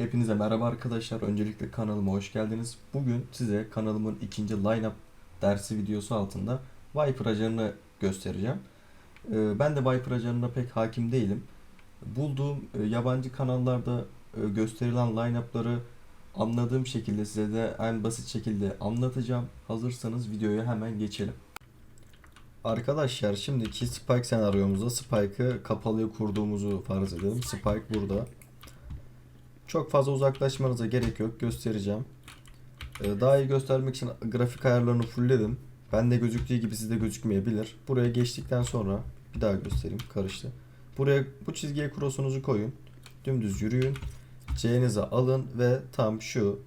Hepinize merhaba arkadaşlar. Öncelikle kanalıma hoş geldiniz. Bugün size kanalımın ikinci lineup dersi videosu altında Viper ajanını göstereceğim. Ee, Ben de Viper ajanına pek hakim değilim. Bulduğum e, yabancı kanallarda e, gösterilen lineup'ları anladığım şekilde size de en basit şekilde anlatacağım. Hazırsanız videoya hemen geçelim. Arkadaşlar şimdiki Spike senaryomuzda Spike'ı kapalıya kurduğumuzu farz edelim. Spike burada. Çok fazla uzaklaşmanıza gerek yok. Göstereceğim. Ee, Daha iyi göstermek için grafik ayarlarını fullledim. Bende gözüktüğü gibi sizde gözükmeyebilir. Buraya geçtikten sonra bir daha göstereyim. Karıştı. Buraya bu çizgiye crossunuzu koyun. Dümdüz yürüyün. C'nizi alın ve tam şu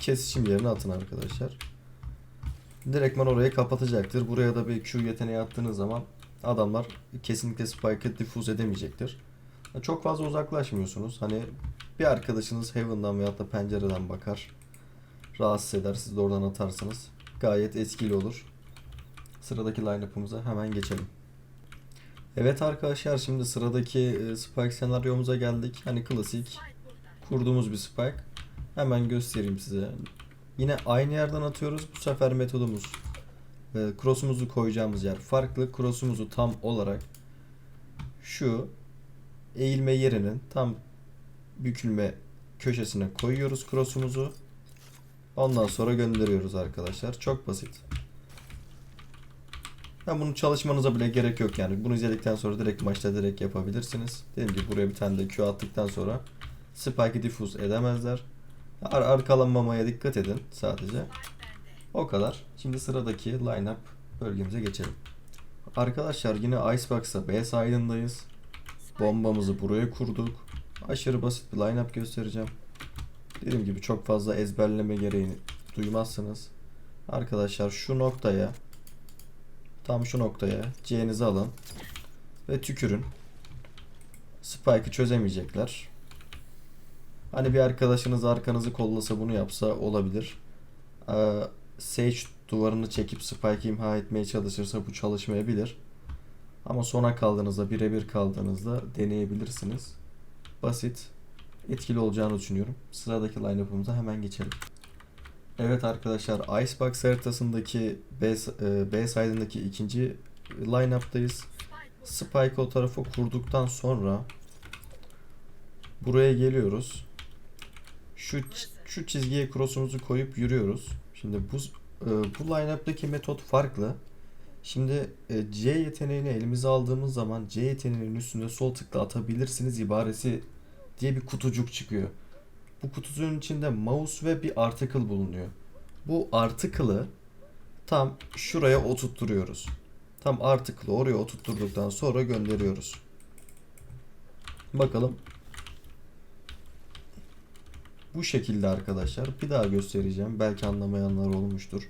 kesişim yerine atın arkadaşlar. Direktman orayı kapatacaktır. Buraya da bir Q yeteneği attığınız zaman adamlar kesinlikle Spike'ı diffuse edemeyecektir. Çok fazla uzaklaşmıyorsunuz. Hani bir arkadaşınız Heaven'dan veyahut da pencereden bakar. Rahatsız eder. Siz de oradan atarsanız gayet etkili olur. Sıradaki line-up'ımıza hemen geçelim. Evet arkadaşlar şimdi sıradaki e, Spike senaryomuza geldik. Hani klasik kurduğumuz bir Spike. Hemen göstereyim size. Yine aynı yerden atıyoruz. Bu sefer metodumuz e, cross'umuzu koyacağımız yer farklı. Cross'umuzu tam olarak şu eğilme yerinin tam bükülme köşesine koyuyoruz cross'umuzu. Ondan sonra gönderiyoruz arkadaşlar. Çok basit. Ben bunu çalışmanıza bile gerek yok yani. Bunu izledikten sonra direkt maçta direkt yapabilirsiniz. Dediğim gibi buraya bir tane de Q attıktan sonra Spike'ı diffuse edemezler. Ar arkalanmamaya dikkat edin sadece. O kadar. Şimdi sıradaki lineup bölgemize geçelim. Arkadaşlar yine Icebox'a B side'ındayız. Bombamızı buraya kurduk. Aşırı basit bir lineup göstereceğim. Dediğim gibi çok fazla ezberleme gereğini duymazsınız. Arkadaşlar şu noktaya tam şu noktaya C'nizi alın ve tükürün. Spike'ı çözemeyecekler. Hani bir arkadaşınız arkanızı kollasa bunu yapsa olabilir. Ee, Sage duvarını çekip Spike'ı imha etmeye çalışırsa bu çalışmayabilir. Ama sona kaldığınızda, birebir kaldığınızda deneyebilirsiniz. Basit, etkili olacağını düşünüyorum. Sıradaki line-up'ımıza hemen geçelim. Evet arkadaşlar, Icebox haritasındaki B, e, B side'ındaki ikinci line-up'tayız. Spike o tarafı kurduktan sonra buraya geliyoruz. Şu şu çizgiye cross'umuzu koyup yürüyoruz. Şimdi bu e, bu line-up'taki metot farklı. Şimdi e, C yeteneğini elimize aldığımız zaman C yeteneğinin üstünde sol tıkla atabilirsiniz ibaresi diye bir kutucuk çıkıyor. Bu kutucuğun içinde mouse ve bir article bulunuyor. Bu article'ı tam şuraya oturtturuyoruz. Tam article'ı oraya oturtturduktan sonra gönderiyoruz. Bakalım. Bu şekilde arkadaşlar. Bir daha göstereceğim. Belki anlamayanlar olmuştur.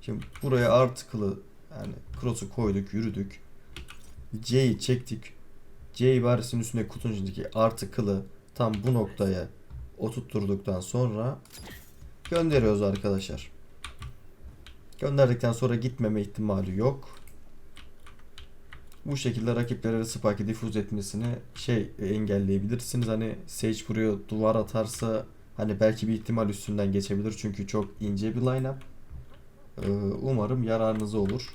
Şimdi buraya article'ı yani cross'u koyduk, yürüdük. C'yi çektik. C ibaresinin üstüne kutunun içindeki article'ı tam bu noktaya oturtturduktan sonra gönderiyoruz arkadaşlar. Gönderdikten sonra gitmeme ihtimali yok. Bu şekilde rakiplere Spike'ı diffuse etmesini şey engelleyebilirsiniz. Hani Sage buraya duvar atarsa hani belki bir ihtimal üstünden geçebilir çünkü çok ince bir lineup. Ee, Umarım yararınıza olur.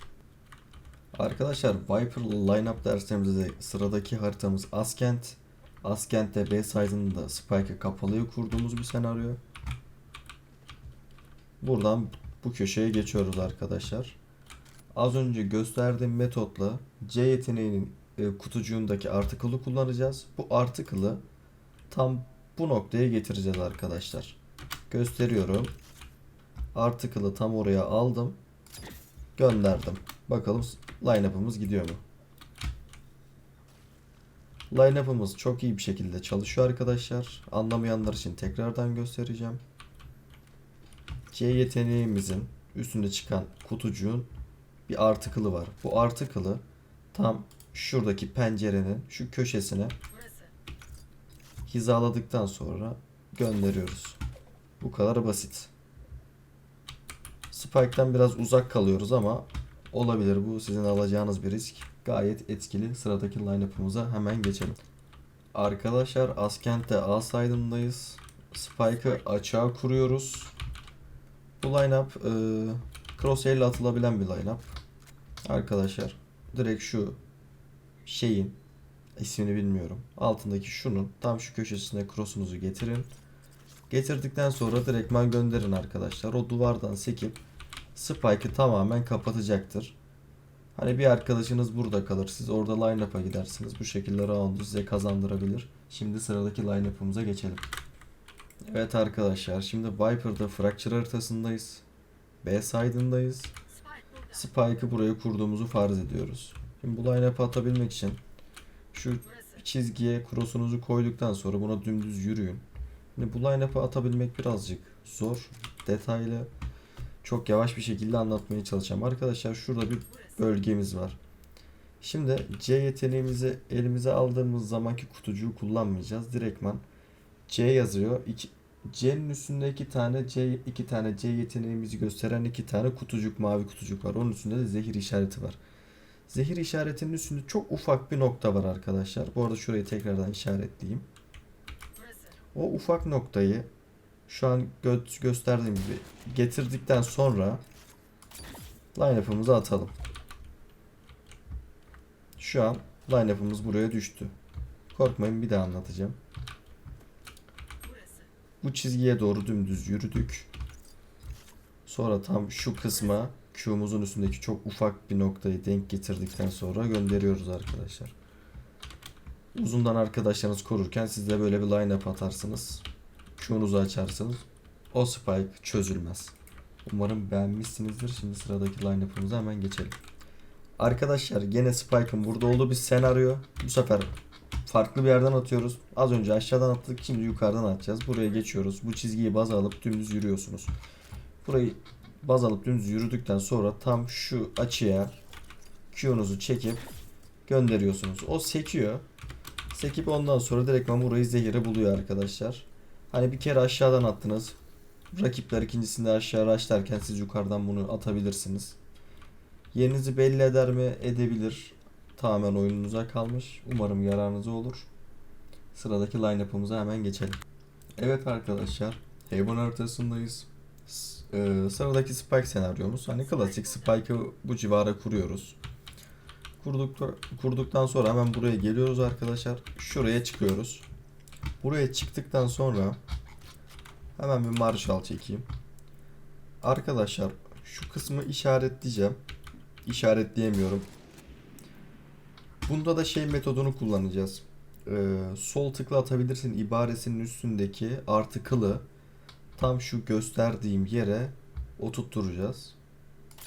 Arkadaşlar Viper lineup derslerimizde sıradaki haritamız Askent. Askent'te B side'ında Spike'ı kapalıya kurduğumuz bir senaryo. Buradan bu köşeye geçiyoruz arkadaşlar. Az önce gösterdiğim metotla C yeteneğinin e, kutucuğundaki article'ı kullanacağız. Bu article'ı tam bu noktaya getireceğiz arkadaşlar. Gösteriyorum. Article'ı tam oraya aldım. Gönderdim. Bakalım line-up'ımız gidiyor mu? Line-up'ımız çok iyi bir şekilde çalışıyor arkadaşlar. Anlamayanlar için tekrardan göstereceğim. C yeteneğimizin üstünde çıkan kutucuğun bir article'ı var. Bu article'ı tam şuradaki pencerenin şu köşesine hizaladıktan sonra gönderiyoruz. Bu kadar basit. Spike'den biraz uzak kalıyoruz ama olabilir bu sizin alacağınız bir risk. Gayet etkili. Sıradaki line-up'ımıza hemen geçelim. Arkadaşlar Askent'te A side'ındayız. Spike'ı açığa kuruyoruz. Bu line-up e, crosshair ile atılabilen bir line-up. Arkadaşlar direkt şu şeyin ismini bilmiyorum. Altındaki şunun tam şu köşesine cross'unuzu getirin. Getirdikten sonra direktman gönderin arkadaşlar. O duvardan sekip Spike'ı tamamen kapatacaktır. Hani bir arkadaşınız burada kalır. Siz orada line-up'a gidersiniz. Bu şekilde round'u size kazandırabilir. Şimdi sıradaki line-up'ımıza geçelim. Evet arkadaşlar şimdi Viper'da Fracture haritasındayız. B side'ındayız. Spike'ı buraya kurduğumuzu farz ediyoruz. Şimdi bu line-up'ı atabilmek için şu çizgiye cross'unuzu koyduktan sonra buna dümdüz yürüyün. Şimdi bu line-up'ı atabilmek birazcık zor, detaylı, çok yavaş bir şekilde anlatmaya çalışacağım. Arkadaşlar şurada bir bölgemiz var. Şimdi C yeteneğimizi elimize aldığımız zamanki kutucuğu kullanmayacağız. Direktman C yazıyor. İki, C'nin üstünde iki tane C iki tane C yeteneğimizi gösteren iki tane kutucuk mavi kutucuk var. Onun üstünde de zehir işareti var. Zehir işaretinin üstünde çok ufak bir nokta var arkadaşlar. Bu arada şurayı tekrardan işaretleyeyim. O ufak noktayı şu an gö- gösterdiğim gibi getirdikten sonra line-up'ımızı atalım. Şu an line-up'ımız buraya düştü. Korkmayın bir daha anlatacağım. Bu çizgiye doğru dümdüz yürüdük. Sonra tam şu kısma Q'muzun üstündeki çok ufak bir noktayı denk getirdikten sonra gönderiyoruz arkadaşlar. Uzundan arkadaşlarınız korurken siz de böyle bir line-up atarsınız. Q'nuzu açarsınız. O spike çözülmez. Umarım beğenmişsinizdir. Şimdi sıradaki line-up'ımıza hemen geçelim. Arkadaşlar gene Spike'ın burada olduğu bir senaryo. Bu sefer farklı bir yerden atıyoruz. Az önce aşağıdan attık. Şimdi yukarıdan atacağız. Buraya geçiyoruz. Bu çizgiyi baz alıp dümdüz yürüyorsunuz. Burayı baz alıp dümdüz yürüdükten sonra tam şu açıya Q'nuzu çekip gönderiyorsunuz. O sekiyor. Sekip ondan sonra direktman burayı zehire buluyor arkadaşlar. Hani bir kere aşağıdan attınız. Rakipler ikincisinde aşağı rushlarken siz yukarıdan bunu atabilirsiniz. Yerinizi belli eder mi? Edebilir. Tamamen oyununuza kalmış. Umarım yararınıza olur. Sıradaki line-up'ımıza hemen geçelim. Evet arkadaşlar. Haven haritasındayız. S- e, sıradaki Spike senaryomuz. Hani klasik Spike'ı bu civara kuruyoruz. Kurduk, kurduktan sonra hemen buraya geliyoruz arkadaşlar. Şuraya çıkıyoruz. Buraya çıktıktan sonra hemen bir marşal çekeyim. Arkadaşlar şu kısmı işaretleyeceğim. İşaretleyemiyorum. Bunda da şey metodunu kullanacağız. Ee, sol tıkla atabilirsin ibaresinin üstündeki artı kılı tam şu gösterdiğim yere oturtturacağız.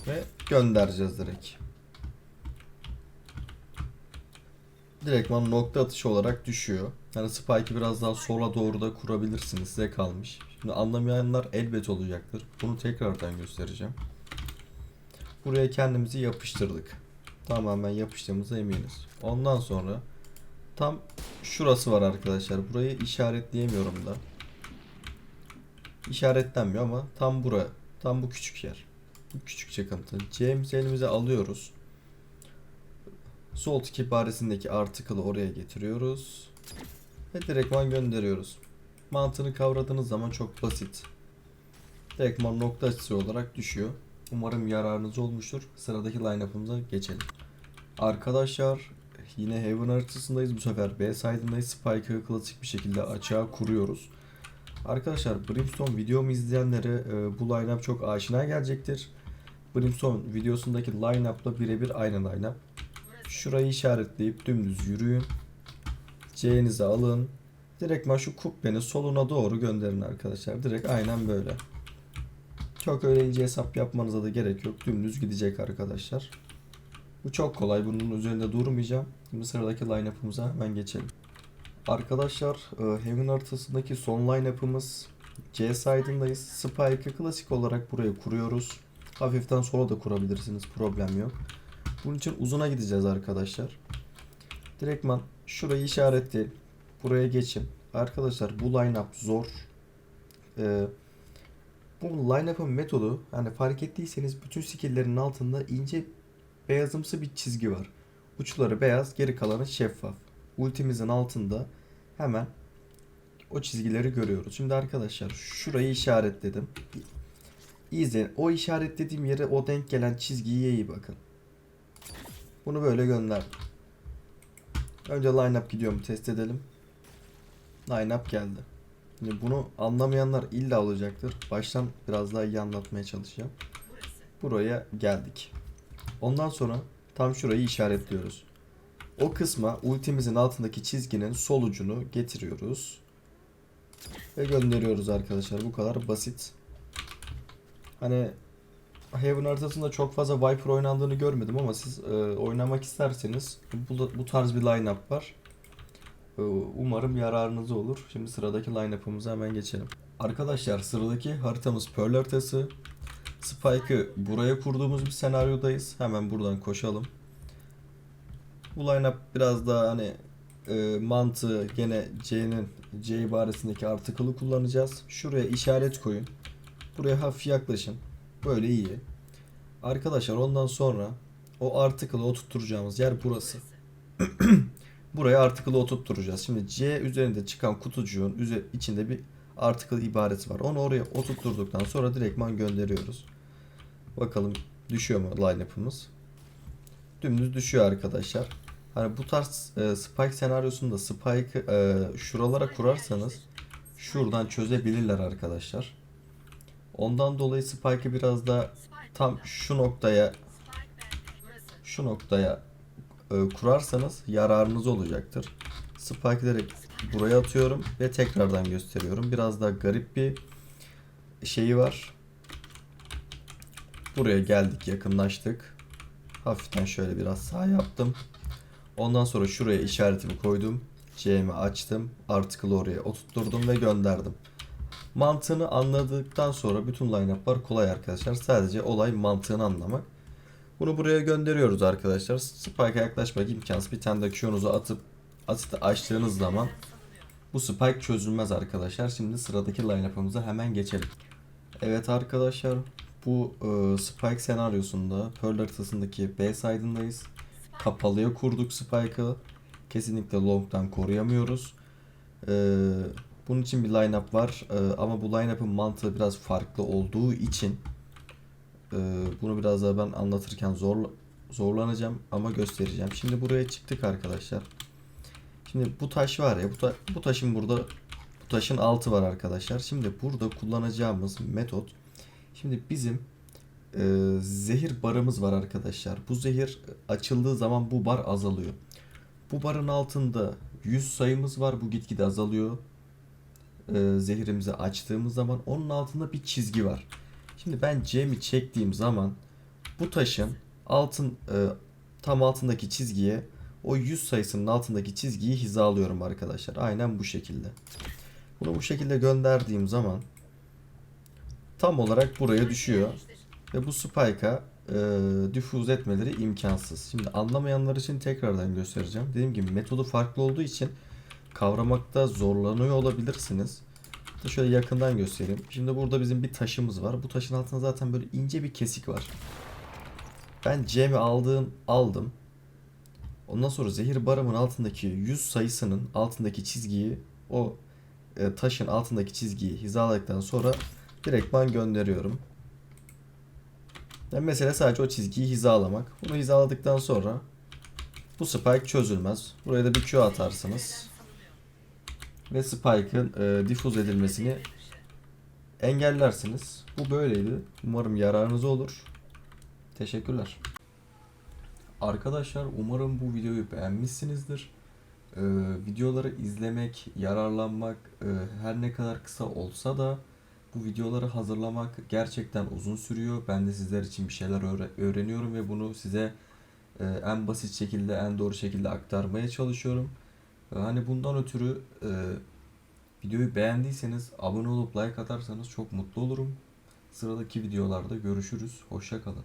Ve göndereceğiz direkt. Direktman nokta atışı olarak düşüyor. Yani Spike'ı biraz daha sola doğru da kurabilirsiniz. Size kalmış. Şimdi anlamayanlar elbet olacaktır. Bunu tekrardan göstereceğim. Buraya kendimizi yapıştırdık. Tamamen yapıştığımıza eminiz. Ondan sonra tam şurası var arkadaşlar. Burayı işaretleyemiyorum da. İşaretlenmiyor ama tam bura. Tam bu küçük yer. Bu küçük çıkıntı. C'mizi elimize alıyoruz. Sol tık ibaresindeki article'ı oraya getiriyoruz. Ve direktman gönderiyoruz. Mantığını kavradığınız zaman çok basit. Direktman nokta açısı olarak düşüyor. Umarım yararınız olmuştur. Sıradaki line-up'ımıza geçelim. Arkadaşlar yine Heaven haritasındayız. Bu sefer B side'ındayız. Spike'ı klasik bir şekilde açığa kuruyoruz. Arkadaşlar Brimstone videomu izleyenlere e, bu line-up çok aşina gelecektir. Brimstone videosundaki line-up'la birebir aynı line-up. Şurayı işaretleyip dümdüz yürüyün. C'nizi alın. Direktman şu kubbenin soluna doğru gönderin arkadaşlar. Direkt aynen böyle. Çok öyle ince hesap yapmanıza da gerek yok. Dümdüz gidecek arkadaşlar. Bu çok kolay. Bunun üzerinde durmayacağım. Şimdi sıradaki line-up'ımıza hemen geçelim. Arkadaşlar e, Heaven haritasındaki son line-up'ımız C side'ındayız. Spike'ı klasik olarak buraya kuruyoruz. Hafiften sola da kurabilirsiniz. Problem yok. Bunun için uzuna gideceğiz arkadaşlar. Direktman şurayı işaretleyin. Buraya geçin. Arkadaşlar bu line-up zor. Ee, bu line-up'ın metodu hani fark ettiyseniz bütün skill'lerin altında ince beyazımsı bir çizgi var. Uçları beyaz, geri kalanı şeffaf. Ultimizin altında hemen o çizgileri görüyoruz. Şimdi arkadaşlar şurayı işaretledim. İzleyin. O işaretlediğim yere o denk gelen çizgiye iyi bakın. Bunu böyle gönderdim. Önce line-up gidiyor mu test edelim. Line-up geldi. Şimdi bunu anlamayanlar illa olacaktır. Baştan biraz daha iyi anlatmaya çalışacağım. Buraya geldik. Ondan sonra tam şurayı işaretliyoruz. O kısma ultimizin altındaki çizginin sol ucunu getiriyoruz. Ve gönderiyoruz arkadaşlar. Bu kadar basit. Hani Heaven haritasında çok fazla Viper oynandığını görmedim ama siz e, oynamak isterseniz bu, bu tarz bir line-up var. E, umarım yararınıza olur. Şimdi sıradaki line-up'ımıza hemen geçelim. Arkadaşlar sıradaki haritamız Pearl haritası. Spike'ı buraya kurduğumuz bir senaryodayız. Hemen buradan koşalım. Bu line-up biraz daha hani e, mantığı gene C'nin C ibaresindeki article'ı kullanacağız. Şuraya işaret koyun. Buraya hafif yaklaşın. Böyle iyi. Arkadaşlar ondan sonra o article'ı oturtturacağımız yer burası. Buraya article'ı oturtturacağız. Şimdi C üzerinde çıkan kutucuğun içinde bir article ibaresi var. Onu oraya oturtturduktan sonra direktman gönderiyoruz. Bakalım düşüyor mu line-up'ımız? Dümdüz düşüyor arkadaşlar. Hani bu tarz e, Spike senaryosunda Spike'ı e, şuralara kurarsanız şuradan çözebilirler arkadaşlar. Ondan dolayı Spike'ı biraz da tam şu noktaya şu noktaya e, kurarsanız yararınız olacaktır. Spike'ı direkt buraya atıyorum ve tekrardan gösteriyorum. Biraz daha garip bir şeyi var. Buraya geldik, yakınlaştık. Hafiften şöyle biraz sağ yaptım. Ondan sonra şuraya işaretimi koydum. C'mi açtım. Article'ı oraya oturtturdum ve gönderdim. Mantığını anladıktan sonra bütün line-up'lar kolay arkadaşlar. Sadece olay mantığını anlamak. Bunu buraya gönderiyoruz arkadaşlar. Spike'a yaklaşmak imkansız. Bir tane de Q'nuzu atıp asiti açtığınız zaman bu spike çözülmez arkadaşlar. Şimdi sıradaki line-up'ımıza hemen geçelim. Evet arkadaşlar bu e, Spike senaryosunda Pearl haritasındaki B side'ındayız. Kapalıya kurduk Spike'ı. Kesinlikle long'dan koruyamıyoruz. E, bunun için bir line-up var E, ama bu line-up'ın mantığı biraz farklı olduğu için e, bunu biraz daha ben anlatırken zor zorlanacağım ama göstereceğim. Şimdi buraya çıktık arkadaşlar. Şimdi bu taş var ya bu, ta- bu taşın burada bu taşın altı var arkadaşlar. Şimdi burada kullanacağımız metot şimdi bizim e, zehir barımız var arkadaşlar. Bu zehir açıldığı zaman bu bar azalıyor. Bu barın altında 100 sayımız var. Bu gitgide azalıyor. E, zehirimizi açtığımız zaman onun altında bir çizgi var. Şimdi ben C'mi çektiğim zaman bu taşın altın e, tam altındaki çizgiye o 100 sayısının altındaki çizgiyi hizalıyorum arkadaşlar. Aynen bu şekilde. Bunu bu şekilde gönderdiğim zaman tam olarak buraya düşüyor. Ve bu spike'a e, difüz etmeleri imkansız. Şimdi anlamayanlar için tekrardan göstereceğim. Dediğim gibi metodu farklı olduğu için kavramakta zorlanıyor olabilirsiniz. Da şöyle yakından göstereyim. Şimdi burada bizim bir taşımız var. Bu taşın altında zaten böyle ince bir kesik var. Ben C'mi aldığım aldım. Ondan sonra zehir barımın altındaki 100 sayısının altındaki çizgiyi o e, taşın altındaki çizgiyi hizaladıktan sonra direktman gönderiyorum. Yani mesele sadece o çizgiyi hizalamak. Bunu hizaladıktan sonra bu spike çözülmez. Buraya da bir Q atarsınız. Ve spike'ın e, difuz edilmesini engellersiniz. Bu böyleydi. Umarım yararınız olur. Teşekkürler. Arkadaşlar umarım bu videoyu beğenmişsinizdir. Ee, videoları izlemek, yararlanmak e, her ne kadar kısa olsa da bu videoları hazırlamak gerçekten uzun sürüyor. Ben de sizler için bir şeyler öğre- öğreniyorum ve bunu size e, en basit şekilde, en doğru şekilde aktarmaya çalışıyorum. Hani bundan ötürü e, videoyu beğendiyseniz abone olup like atarsanız çok mutlu olurum. Sıradaki videolarda görüşürüz. Hoşça kalın.